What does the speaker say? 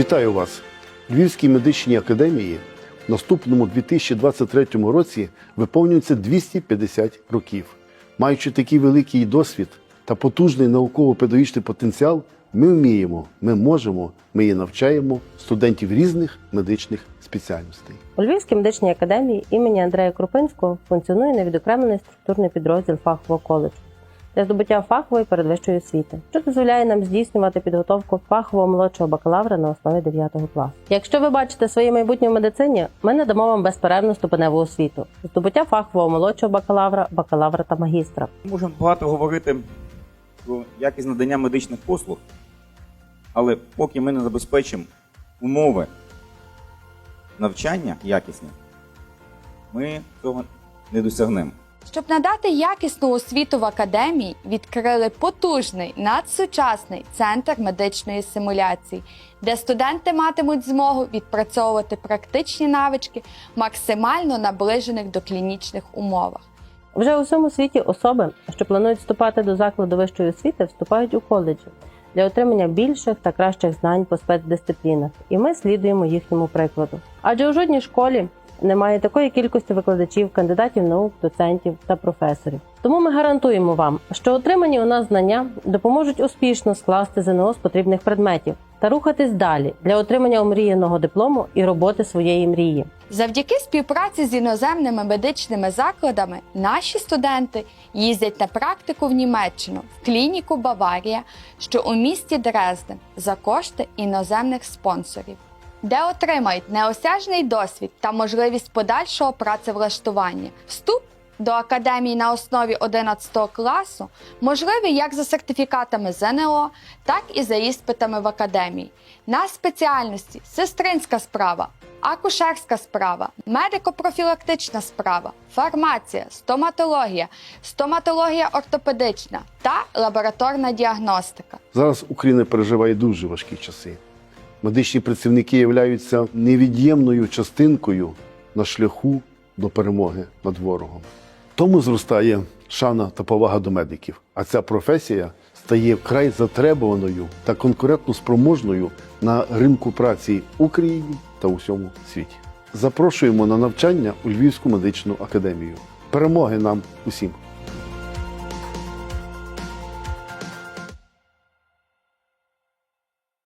Вітаю вас! Львівській медичній академії в наступному 2023 році виповнюється 250 років. Маючи такий великий досвід та потужний науково-педагогічний потенціал, ми вміємо, ми можемо, ми і навчаємо студентів різних медичних спеціальностей. У Львівській медичній академії імені Андрея Крупинського функціонує невідокремлений структурний підрозділ фахового коледжу для здобуття фахової передвищої освіти, що дозволяє нам здійснювати підготовку фахового молодшого бакалавра на основі 9 класу. Якщо ви бачите своє майбутнє в медицині, ми надамо вам безперервну ступеневу освіту, здобуття фахового молодшого бакалавра, бакалавра та магістра. Можемо багато говорити про якість надання медичних послуг, але поки ми не забезпечимо умови навчання якісні, ми цього не досягнемо. Щоб надати якісну освіту в академії, відкрили потужний надсучасний центр медичної симуляції, де студенти матимуть змогу відпрацьовувати практичні навички максимально наближених до клінічних умовах. Вже у всьому світі особи, що планують вступати до закладу вищої освіти, вступають у коледжі для отримання більших та кращих знань по спецдисциплінах, і ми слідуємо їхньому прикладу. Адже у жодній школі немає такої кількості викладачів, кандидатів наук, доцентів та професорів. Тому ми гарантуємо вам, що отримані у нас знання допоможуть успішно скласти ЗНО з потрібних предметів та рухатись далі для отримання омріяного диплому і роботи своєї мрії. Завдяки співпраці з іноземними медичними закладами наші студенти їздять на практику в Німеччину в клініку Баварія, що у місті Дрезден за кошти іноземних спонсорів, де отримають неосяжний досвід та можливість подальшого працевлаштування. Вступ до академії на основі 11 класу можливий як за сертифікатами ЗНО, так і за іспитами в академії. На спеціальності сестринська справа, акушерська справа, медико-профілактична справа, фармація, стоматологія, стоматологія ортопедична та лабораторна діагностика. Зараз Україна переживає дуже важкі часи. Медичні працівники являються невід'ємною частинкою на шляху до перемоги над ворогом. Тому зростає шана та повага до медиків, а ця професія стає вкрай затребуваною та конкурентно спроможною на ринку праці Україні та у всьому світі. Запрошуємо на навчання у Львівську медичну академію. Перемоги нам усім!